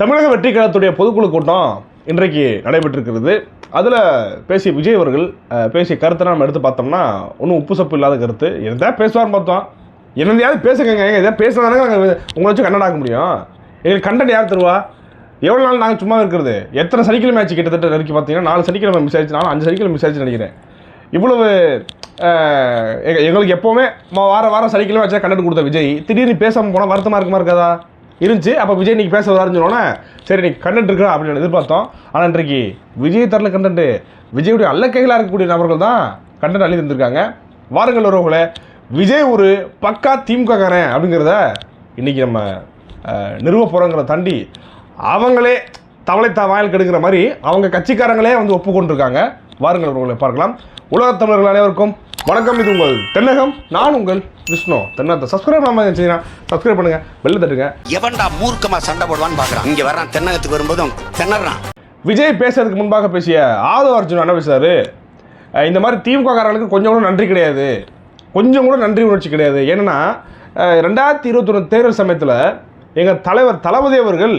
தமிழக வெற்றி கழகத்துடைய பொதுக்குழு கூட்டம் இன்றைக்கு நடைபெற்றிருக்கிறது. அதில் பேசிய விஜய் அவர்கள் பேசிய கருத்தை நம்ம எடுத்து பார்த்தோம்னா ஒன்றும் உப்பு சப்பு இல்லாத கருத்து. எதா பேசுவார்னு பார்த்தோம். என்னதையாவது பேசுங்க எதாவது பேசுனாதானே நாங்கள் உங்களை வச்சு கண்டனாக்க முடியும். எங்களுக்கு கண்டென்ட் யார் தருவா? எவ்வளோ நாள் நாங்கள் சும்மா இருக்கிறது? எத்தனை சனிக்கிழமை ஆச்சு கிட்டத்தட்ட நெருக்கி பார்த்தீங்கன்னா நாலு சனிக்கிழமை மிஸ் ஆயிடுச்சு நாலு அஞ்சு சனிக்கிழமை மிஸ் ஆயிடுச்சு நினைக்கிறேன். இவ்வளவு எங்களுக்கு எப்போவுமே வார வாரம் சனிக்கிழமை வச்சா கண்டென்ட் கொடுத்த விஜய். திடீர்னு பேசாமல் போனால் வருத்தமாக இருக்குமா இருக்காதா? இருந்துச்சு. அப்போ விஜய் இன்றைக்கி பேச வராருன்னு சொன்னோன்னே சரி இன்றைக்கி கண்டென்ட் இருக்கா அப்படின்னு எதிர்பார்த்தோம். ஆனால் இன்றைக்கு விஜய் தரல கண்டென்ட் விஜயுடைய அல்லக்கைகளாக இருக்கக்கூடிய நபர்கள் தான் கண்டென்ட் அள்ளி தந்திருக்காங்க. வாருங்கள் உறவுகளை விஜய் ஒரு பக்கா திமுகக்காரன் அப்படிங்கிறத இன்றைக்கி நம்ம நிறுவ போகிறோங்கிறத தாண்டி அவங்களே தவளை தா வாயில் கெடுக்கிற மாதிரி அவங்க கட்சிக்காரங்களே வந்து ஒப்புக்கொண்டிருக்காங்க. வாருங்கள் உறவுகளை பார்க்கலாம். உலகத் தமிழர்கள் அனைவருக்கும் வணக்கம் இது உங்கள் தென்னகம். நான் உங்கள் விஷ்ணு. தென்னகத்தை சப்ஸ்கிரைப் பண்ணாம இருந்துச்சுன்னா சப்ஸ்கிரைப் பண்ணுங்க. பெல்ல தட்டுங்க. எவன்டா மூர்க்கமா சண்டை போடுவான்னு பாக்குறான். இங்க வர்றான் தென்னகத்துக்கு வரும்போதும் திணறான் விஜய் பேசுறதுக்கு முன்பாக பேசிய ஆதவ அர்ஜுன் என்ன பேசுறாரு? இந்த மாதிரி திமுக காரர்களுக்கு கொஞ்சம் கூட நன்றி கிடையாது. கொஞ்சம் கூட நன்றி உணர்ச்சி கிடையாது. ஏன்னா ரெண்டாயிரத்தி இருபத்தொன்று தேர்தல் சமயத்தில் எங்கள் தலைவர் தளபதி அவர்கள்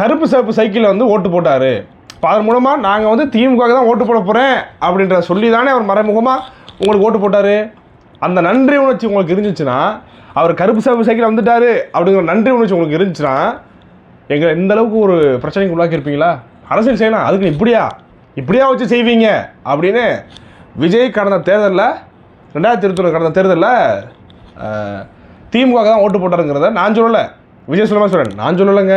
கருப்பு சிவப்பு சைக்கிளில் வந்து ஓட்டு போட்டார். இப்போ அதன் மூலமாக நாங்கள் வந்து திமுக தான் ஓட்டு போட போகிறேன் அப்படின்ற சொல்லி தானே அவர் மறைமுகமாக உங்களுக்கு ஓட்டு போட்டார். அந்த நன்றி உணர்ச்சி உங்களுக்கு இருந்துச்சுன்னா அவர் கருப்பு சிவப்பு சைக்கிள் வந்துட்டார் அப்படிங்கிற நன்றி உணர்ச்சி உங்களுக்கு இருந்துச்சுன்னா எங்களை இந்த அளவுக்கு ஒரு பிரச்சனைக்கு உள்ளாக்கியிருப்பீங்களா அரசியல் செய்யலாம். அதுக்கு இப்படியா? இப்படியா வச்சு செய்வீங்க? அப்படின்னு விஜய் கடந்த தேர்தலில் ரெண்டாயிரத்தி இருபத்தொன்று கடந்த தேர்தலில் திமுக தான் ஓட்டு போட்டாருங்கிறத நான் சொல்லலை. விஜய் சொல்லமா சொல்கிறேன் நான் சொல்லலைங்க.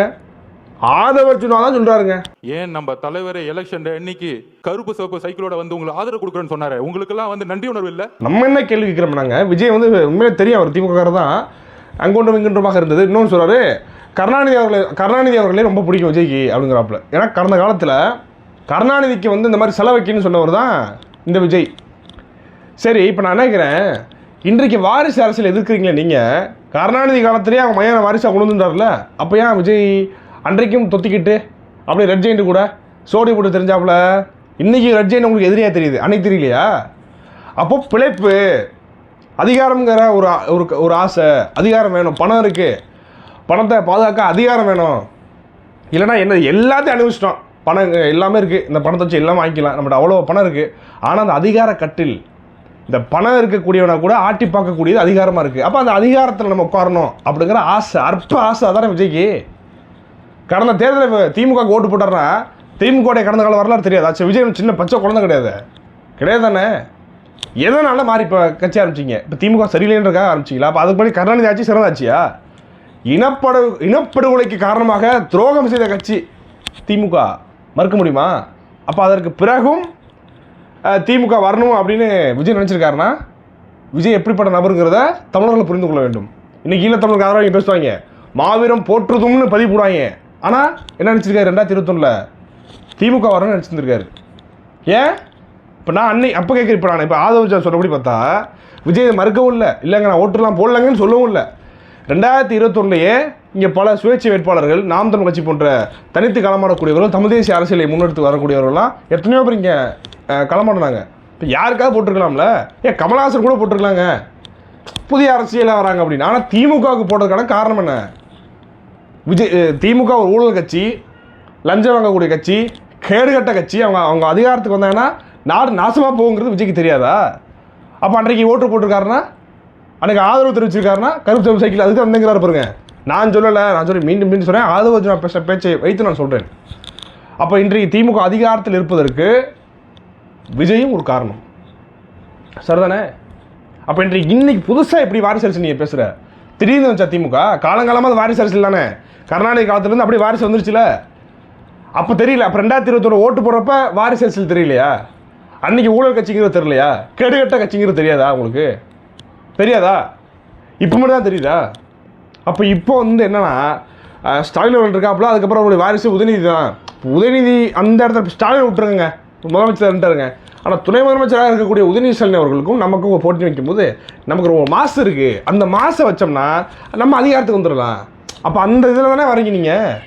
ஆதவர்ஜுனா தான் சொல்கிறாருங்க ஏன் நம்ம தலைவர் எலெக்ஷன் அன்னைக்கு கருப்பு சிவப்பு சைக்கிளோட வந்து உங்களுக்கு ஆதரவு கொடுக்குறேன்னு சொன்னாரு? உங்களுக்கெல்லாம் வந்து நன்றி உணர்வு இல்ல? நம்ம என்ன கேள்வி கேட்குறோம் நாங்கள் விஜய் வந்து உண்மையிலே தெரியும் அவர் திமுக தான் அங்கொன்றும் இங்கொன்றுமாக இருந்தது. இன்னொன்று சொல்றாரு கருணாநிதி அவர்களை கருணாநிதி அவர்களே ரொம்ப பிடிக்கும் விஜய்க்கு அப்படிங்கிறாப்புல. ஏன்னா கடந்த காலத்தில் கருணாநிதிக்கு வந்து இந்த மாதிரி செலவைக்குன்னு சொன்னவர் தான் இந்த விஜய். சரி இப்போ நான் நினைக்கிறேன் இன்றைக்கு வாரிசு அரசியல் எதிர்க்கிறீங்களே நீங்கள் கருணாநிதி காலத்திலேயே அவங்க மையான வாரிசாக கொண்டு வந்துட்டார்ல அப்போ ஏன் விஜய் அன்றைக்கும் தொத்திக்கிட்டு அப்படியே ரெட் ஜெயிண்ட் கூட சோடி போட்டு தெரிஞ்சாப்புல இன்னைக்கு ரெட் ஜெயின் உங்களுக்கு எதிரியாக தெரியுது அன்னைக்கு தெரியலையா? அப்போ பிழைப்பு அதிகாரம்ங்கிற ஒரு ஒரு ஒரு ஆசை அதிகாரம் வேணும் பணம் இருக்குது பணத்தை பாதுகாக்க அதிகாரம் வேணும். இல்லைனா என்ன எல்லாத்தையும் அனுபவிச்சிட்டோம். பணம் எல்லாமே இருக்குது இந்த பணத்தை வச்சு எல்லாம் வாங்கிக்கலாம். நம்மகிட்ட அவ்வளோ பணம் இருக்குது ஆனால் அந்த அதிகார கட்டில் இந்த பணம் இருக்கக்கூடியவனை கூட ஆட்டி பார்க்கக்கூடியது அதிகாரமாக இருக்குது அப்போ அந்த அதிகாரத்தில் நம்ம உட்காரணும் அப்படிங்கிற ஆசை அற்ப ஆசை அதானே விஜய்க்கு? கடந்த தேர்தலில் திமுக ஓட்டு போட்டார்னா திமுக கடந்த கால வரலாறு தெரியாது. ஆச்சு விஜய் சின்ன பச்சை குழந்தை கிடையாது. கிடையாது தானே? எதனால மாறி இப்போ கட்சி ஆரம்பிச்சிங்க? இப்போ திமுக சரியில்லைன்றக்காக ஆரம்பிச்சிங்களா? அப்போ அதுக்கு முன்னாடி கருணாநிதி ஆட்சி சிறந்தாச்சியா? இனப்படு இனப்படுகொலைக்கு காரணமாக துரோகம் செய்த கட்சி திமுக. மறுக்க முடியுமா? அப்போ அதற்கு பிறகும் திமுக வரணும் அப்படின்னு விஜய் நினச்சிருக்காருன்னா விஜய் எப்படிப்பட்ட நபருங்கிறத தமிழர்கள் புரிந்து கொள்ள வேண்டும். இன்னைக்கு ஈழத்தமிழருக்கு ஆதரவாக பேசுவாங்க. மாவீரம் போற்றுதும்னு பதிவு போடுவாங்க. ஆனால் என்ன நினச்சிருக்காரு? ரெண்டாயிரத்தி இருபத்தொன்னில் திமுக வரணும்னு நினச்சிருந்துருக்காரு. ஏன்? இப்போ நான் அன்னை அப்போ கேட்குறேன் இப்போ நான் இப்போ ஆதவ சொல்கிறபடி பார்த்தா விஜய் மறுக்கவும் இல்லை. இல்லைங்க நான் ஓட்டுலாம் போடலங்கன்னு சொல்லவும் இல்லை. ரெண்டாயிரத்தி இருபத்தொன்னுலேயே இங்கே பல சுயேட்சை வேட்பாளர்கள் நாம் தமிழ் கட்சி போன்ற தனித்து களமாடக்கூடியவர்கள் தமிழ் தேசிய அரசியலை முன்னெடுத்து வரக்கூடியவர்கள்லாம் எத்தனையோ பேர் இங்கே களமாடினாங்க. இப்போ யாருக்காவது போட்டிருக்கலாம்ல? ஏன் கமலஹாசன் கூட போட்டிருக்கலாங்க. புதிய அரசியலாக வராங்க அப்படின்னு. ஆனால் திமுகவுக்கு போடுறதுக்கான காரணம் என்ன? விஜய் திமுக ஒரு ஊழல் கட்சி லஞ்சம் வாங்கக்கூடிய கட்சி கேடுகட்ட கட்சி அவங்க அவங்க அதிகாரத்துக்கு வந்தாங்கன்னா நாடு நாசமாக போகுங்கிறது விஜய்க்கு தெரியாதா? அப்போ அன்றைக்கு ஓட்டு போட்டிருக்காருன்னா அன்றைக்கு ஆதரவு தெரிவிச்சிருக்காருன்னா கருப்பு சிவப்பு சைக்கிள் அதுக்கு வந்துங்கிறாரு பாருங்க. நான் சொல்லலை நான் சொல்லி மீண்டும் மீண்டும் சொல்கிறேன் ஆதரவு நான் பேச பேச்சை வைத்து நான் சொல்கிறேன் அப்போ இன்றைக்கு திமுக அதிகாரத்தில் இருப்பதற்கு விஜயும் ஒரு காரணம். சரிதானே? அப்போ இன்றைக்கு இன்னைக்கு புதுசாக எப்படி வாரிசு நீங்கள் பேசுகிற திடீர்னு வந்துச்சா திமுக? காலங்காலமாக அது வாரிசு அரசியல் தானே? கருணாநிதி காலத்துலேருந்து அப்படியே வாரிசு வந்துருச்சுல? அப்போ தெரியல. அப்போ ரெண்டாயிரத்தி இருபத்தொரு ஓட்டு போடுறப்ப வாரிசு அரசியல் தெரியலையா? அன்னைக்கு ஊழல் கட்சிங்கிறது தெரியலையா? கெடுகட்ட கட்சிங்கிறது தெரியாதா உங்களுக்கு? தெரியாதா? இப்போ மட்டும் தான் தெரியுதா? அப்போ இப்போ வந்து என்னன்னா ஸ்டாலின் அவர்கள் இருக்காப்புல அதுக்கப்புறம் அவருடைய வாரிசு உதயநிதி தான். உதயநிதி அந்த இடத்துல ஸ்டாலின் விட்டுருங்க முதலமைச்சர்ன்ட்டாருங்க ஆனால் துணை முதலமைச்சராக இருக்கக்கூடிய உதயநிதி ஸ்டாலின் அவர்களுக்கும் நமக்கும் போட்டி வைக்கும்போது நமக்கு ஒரு மாசு இருக்குது அந்த மாசை வச்சோம்னா நம்ம அதிகாரத்துக்கு வந்துடலாம். அப்போ அந்த இதில் தானே வரீங்க நீங்கள்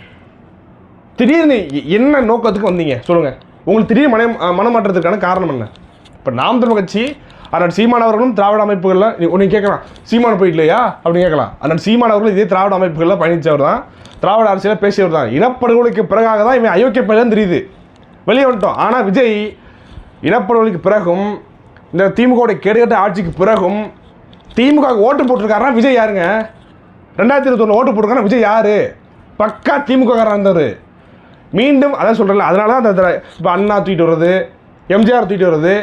திடீர்னு எ- என்ன நோக்கத்துக்கு வந்தீங்க? சொல்லுங்கள் உங்களுக்கு திடீர் மன மனமாற்றத்துக்கான காரணம் என்ன? இப்போ நாம் தமிழ் கட்சி அண்ணன் சீமான் அவர்களும் திராவிட அமைப்புகள்லாம் ஒன்று கேட்கலாம். சீமான போயிடலையா? அப்படின்னு கேட்கலாம். அண்ணன் சீமான் அவர்களும் இதே திராவிட அமைப்புகளில் பயணித்தவர் தான். திராவிட அரசியலில் பேசியவர் தான். இனப்படுகொலைக்கு பிறகாக தான் இவன் அயோக்கிய பையன் தெரியுது. வெளியே வந்துட்டோம். ஆனால் விஜய் இனப்படுகொலைக்கு பிறகும் இந்த திமுகவுடைய கெடுகட்ட ஆட்சிக்கு பிறகும் திமுக ஓட்டு போட்டிருக்காருன்னா விஜய் யாருங்க? ரெண்டாயிரத்தி இருபத்தொன்று ஓட்டு போட்டிருக்காருன்னா விஜய் யாரு? பக்கா திமுகக்காரராக இருந்தவர் இருந்தார். மீண்டும் அதான் சொல்கிறேன்ல அதனால தான் அந்த இப்போ அண்ணா தூக்கிட்டு வர்றது எம்ஜிஆர் தூக்கிட்டு வர்றது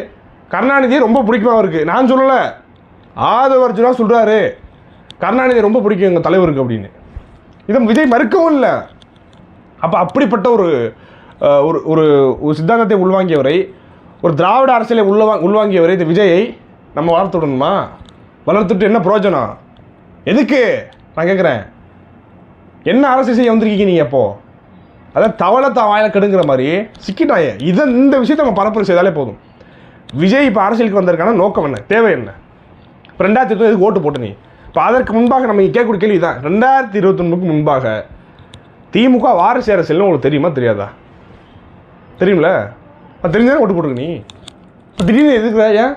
கருணாநிதியை ரொம்ப பிடிக்குமா அவருக்கு? நான் சொல்லலை. ஆதவ அர்ஜுனா சொல்கிறாரு கருணாநிதி ரொம்ப பிடிக்கும் எங்கள் தலைவருக்கு அப்படின்னு. இதை விஜய் மறுக்கவும் இல்லை. அப்போ அப்படிப்பட்ட ஒரு ஒரு ஒரு ஒரு சித்தாந்தத்தை உள்வாங்கியவரை ஒரு திராவிட அரசியலை உள்வா உள்வாங்கியவரை இந்த விஜயை நம்ம வளர்த்து விடணுமா? வளர்த்துட்டு என்ன பிரயோஜனம் எதுக்கு? நான் கேட்குறேன் என்ன அரசியல் செய்ய வந்திருக்கீங்க நீங்கள் அப்போது அதான் தவளை தான் வாயில கெடுங்கிற மாதிரி சிக்கிட்டாயே. இதை இந்த விஷயத்தை நம்ம பரப்புரை செய்தாலே போதும். விஜய் இப்போ அரசியலுக்கு வந்திருக்கான? நோக்கம் என்ன? தேவை என்ன? இப்போ ரெண்டாயிரத்தி இருபது ஓட்டு போட்டு நீ. இப்போ அதற்கு முன்பாக நம்ம கேட்கக்கூடிய கேள்வி தான் ரெண்டாயிரத்தி இருபத்தொன்னுக்கு முன்பாக திமுக வாரிசு அரசியல்னு உங்களுக்கு தெரியுமா? தெரியாதா? தெரியும்ல? அது தெரிஞ்சாலே ஓட்டு போட்டுருக்க நீ. இப்போ திடீர்னு எதுக்குற ஏன்?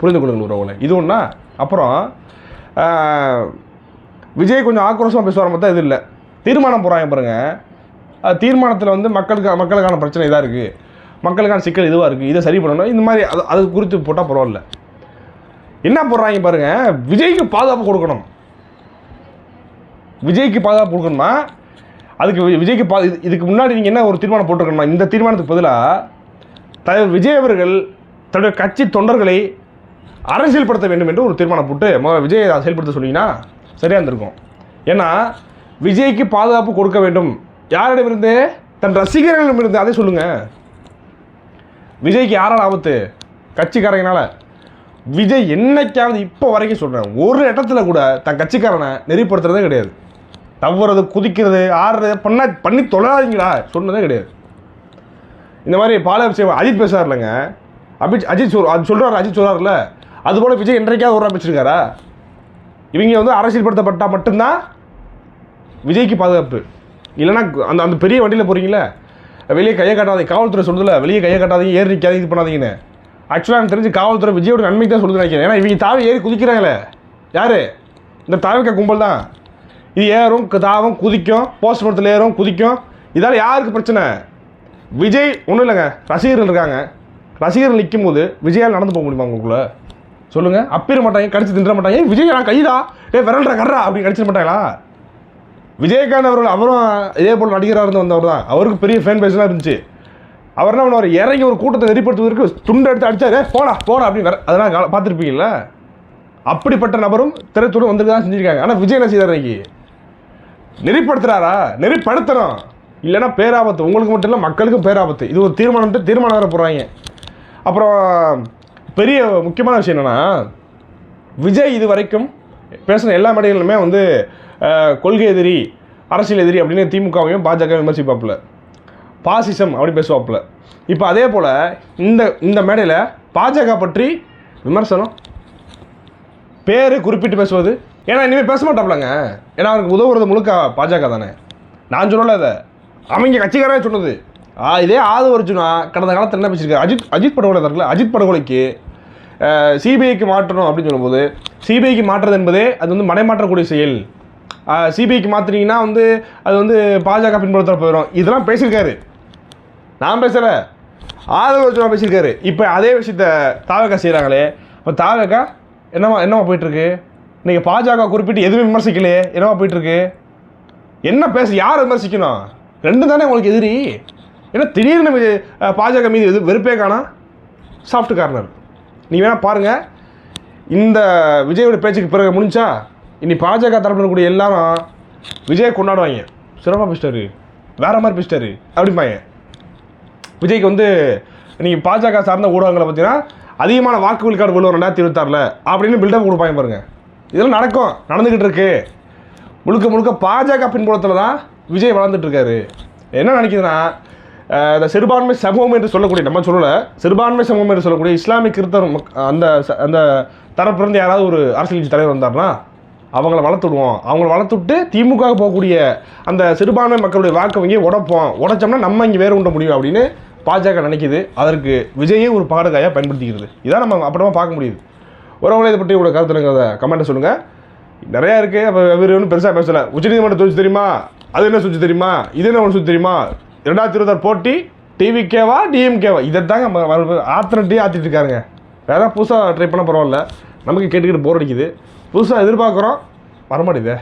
புரிந்து கொள்ளுங்கள் உறவுகளை இது ஒன்றா அப்புறம் விஜய் கொஞ்சம் ஆக்ரோஷமாக பேசுவார பார்த்தா இது இல்லை. தீர்மானம் போகிறாங்க பாருங்கள் அது தீர்மானத்தில் வந்து மக்களுக்கு மக்களுக்கான பிரச்சனை இதாக இருக்குது மக்களுக்கான சிக்கல் இதுவாக இருக்குது இதை சரி பண்ணணும். இந்த மாதிரி அது அது குறித்து போட்டால் பரவாயில்ல. என்ன போடுறாங்க பாருங்கள் விஜய்க்கு பாதுகாப்பு கொடுக்கணும். விஜய்க்கு பாதுகாப்பு கொடுக்கணும்னா அதுக்கு விஜய்க்கு பா இதுக்கு முன்னாடி நீங்கள் என்ன ஒரு தீர்மானம் போட்டிருக்கணுமா இந்த தீர்மானத்துக்கு பதிலாக தலைவர் விஜய் அவர்கள் தன்னுடைய கட்சி தொண்டர்களை அரசியல்படுத்த வேண்டும் என்று ஒரு தீர்மானம் போட்டு முதல்ல விஜய் அதை செயல்படுத்த சொன்னீங்கன்னா சரியாக இருந்திருக்கும். ஏன்னா விஜய்க்கு பாதுகாப்பு கொடுக்க வேண்டும். யாரிடமிருந்து? தன் ரசிகர்களிடமிருந்து. அதை சொல்லுங்கள் விஜய்க்கு யாரால் ஆபத்து? கட்சிக்காரங்கனால. விஜய் என்னைக்காவது இப்போ வரைக்கும் சொல்கிறேன் ஒரு இடத்துல கூட தன் கட்சிக்காரனை நெறிப்படுத்துறதே கிடையாது. தவறது குதிக்கிறது ஆடுறது பண்ண பண்ணி தொழாதீங்களா சொன்னதே கிடையாது. இந்த மாதிரி பால விஷயம் அஜித் பேசுறாருலங்க. அபிஜ் அஜித் சொல் அது சொல்கிறார் அஜித் சொல்கிறார்ல அதுபோல் விஜய் என்றைக்காவது ஒரு பேசிருக்காரா இவங்க வந்து அரசியல்படுத்தப்பட்டால் மட்டும்தான் விஜய்க்கு பாதுகாப்பு. இல்லைன்னா அந்த அந்த பெரிய வண்டியில் போகிறீங்களே வெளியே கையை காட்டாதீங்க. காவல்துறை சொல்லுதில்ல வெளியே கையை காட்டாதீங்க ஏறி நிற்காதீங்க இது பண்ணாதீங்கன்னு. ஆக்சுவலாக எனக்கு தெரிஞ்சு காவல்துறை விஜயோட நன்மைக்கு தான் சொல்லுது நினைக்கிறேன். ஏன்னா இவங்க தாவி ஏறி குதிக்கிறாங்களே. யார்? இந்த தாவிக்க கும்பல் தான். இது ஏறும் கு- தாவும் குதிக்கும் போஸ்ட்மார்ட்டத்தில் ஏறும் குதிக்கும். இதால் யாருக்கு பிரச்சனை? விஜய் ஒன்றும் இல்லைங்க. ரசிகர்கள் இருக்காங்க. ரசிகர்கள் நிற்கும் போது விஜயால் நடந்து போக முடியுமா உங்களுக்குள்ள? சொல்லுங்கள் அப்பிட மாட்டாங்க கடிச்சு தின்ற மாட்டாங்க. ஏன் விஜய் நான் கைதா ஏ விரல்ற கர்றா? அப்படின்னு கடிச்சிட மாட்டாங்களா? விஜயகாந்த் அவர்கள் அவரும் இதே போல் நடிகராக இருந்து வந்தவர் தான். அவருக்கு பெரிய ஃபேன் பேஸ்லாம் இருந்துச்சு. அவர் என்ன பண்ணுவார்? இறங்கி ஒரு கூட்டத்தை நெறிப்படுத்துவதற்கு துண்டை எடுத்து அடித்தாரு போடா போடா அப்படின்னு வேற அதெல்லாம் பார்த்துருப்பீங்களா அப்படிப்பட்ட நபரும் திரைத்துடன் வந்துட்டு தான் செஞ்சுருக்காங்க. ஆனால் விஜய் என்ன செய்தார் இன்னைக்கு? நெறிப்படுத்துறாரா? நெறிப்படுத்தணும். இல்லைன்னா பேராபத்து. உங்களுக்கு மட்டும் இல்லை மக்களுக்கும் பேராபத்து. இது ஒரு தீர்மானம் தீர்மானம் வர போகிறாங்க அப்புறம் பெரிய முக்கியமான விஷயம் என்னென்னா விஜய் இது வரைக்கும் பேசின எல்லா மேடைகளிலுமே வந்து கொள்கை எதிரி அரசியல் எதிரி அப்படின்னு திமுகவையும் பாஜக விமர்சிப்பாப்புல. பாசிசம் அப்படி பேசுவாப்புல. இப்போ அதே போல் இந்த இந்த மேடையில் பாஜக பற்றி விமர்சனம். பேர் குறிப்பிட்டு பேசுவது. ஏன்னா இனிமேல் பேச மாட்டாப்லங்க ஏன்னா அவருக்கு உதவுறது முழுக்க பாஜக தானே. நான் சொல்லலை அதை அவங்க கட்சிக்காரே சொன்னது. ஆ இதே ஆது வரைச்சுனா கடந்த காலத்தில் என்ன பேசியிருக்காரு? அஜித் அஜித் படுகொலை இருக்குல்ல? அஜித் படுகொலைக்கு சிபிஐக்கு மாற்றணும் அப்படின்னு சொல்லும்போது சிபிஐக்கு மாற்றுறது என்பதே அது வந்து மனைமாற்றக்கூடிய செயல். சிபிஐக்கு மாற்றினீங்கன்னா வந்து அது வந்து பாஜக பின்புறத்தில் போயிடும் இதெல்லாம் பேசியிருக்காரு. நான் பேசலை. ஆதரவு பேசியிருக்காரு. இப்போ அதே விஷயத்த தாவகா செய்கிறாங்களே இப்போ தாவகா என்னவா என்னவா போயிட்டுருக்கு நீங்கள் பாஜக குறிப்பிட்டு எதுவுமே விமர்சிக்கலையே. என்னவா போயிட்டுருக்கு? என்ன பேச யார் விமர்சிக்கணும்? ரெண்டு தானே உங்களுக்கு எதிரி? ஏன்னா திடீர்னு பாஜக மீது எது வெறுப்பே காணா? சாஃப்ட் கார்னர் நீங்கள் வேணால் பாருங்கள் இந்த விஜயோட பேச்சுக்கு பிறகு முடிஞ்சா இனி பாஜக தரப்பில் இருக்கக்கூடிய எல்லாரும் விஜய் கொண்டாடுவாங்க. சிறப்பாக பிஸ்டரு வேற மாதிரி பிஸ்டரு அப்படிம்பாங்க. விஜய்க்கு வந்து நீங்கள் பாஜக சார்ந்த ஊடகங்களை பார்த்தீங்கன்னா அதிகமான வாக்கு விழுக்காடு விழுவோம் ரெண்டாயிரத்தி இருபத்தாறில் அப்படின்னு பில்டப் கொடுப்பாங்க பாருங்கள் இதெல்லாம் நடக்கும் நடந்துக்கிட்டு இருக்கு. முழுக்க முழுக்க பாஜக பின்புலத்தில் தான் விஜய் வளர்ந்துட்டுருக்காரு என்ன நினைக்குதுன்னா இந்த சிறுபான்மை சமூகம் என்று சொல்லக்கூடிய நம்ம சொல்லலை சிறுபான்மை சமூகம் என்று சொல்லக்கூடிய இஸ்லாமிய கிறிஸ்தவ அந்த ச- அந்த தரப்பிலிருந்து யாராவது ஒரு அரசியல் கட்சி தலைவர் வந்தார்னா அவங்கள வளர்த்து விடுவோம். அவங்கள வளர்த்து விட்டு திமுக போகக்கூடிய அந்த சிறுபான்மை மக்களுடைய வாக்கு இங்கே உடைப்போம். உடைச்சோம்னா நம்ம இங்கே வேறு உண்ட முடியும் அப்படின்னு பாஜக நினைக்கிது. அதற்கு விஜயே ஒரு பாடகாயாக பயன்படுத்திக்கிறது. இதான் நம்ம அப்புறமா பார்க்க முடியுது. வரவங்களே இதை பற்றி உங்களோட கருத்துங்கிறத கமெண்ட்டை சொல்லுங்கள் நிறையா இருக்குது அப்போ வெவ்வேறு ஒன்றும் பெருசாக பேசலை. உச்சநீதிமன்றம் சொல்லி தெரியுமா? அது என்ன சொல்லி தெரியுமா? இது என்ன ஒன்று சொல்லி தெரியுமா? ரெண்டாயிரத்தி இருபத்தாறு போட்டி டிவிகேவா டிஎம்கேவா இதை தாங்க ஆத்திரட்டி ஆற்றிட்டு இருக்காருங்க. வேறு புதுசாக ட்ரை பண்ண பரவாயில்ல. நமக்கு கேட்டுக்கிட்டு போர் அடிக்குது. புதுசாக எதிர்பார்க்குறோம். வரமாட்டேதே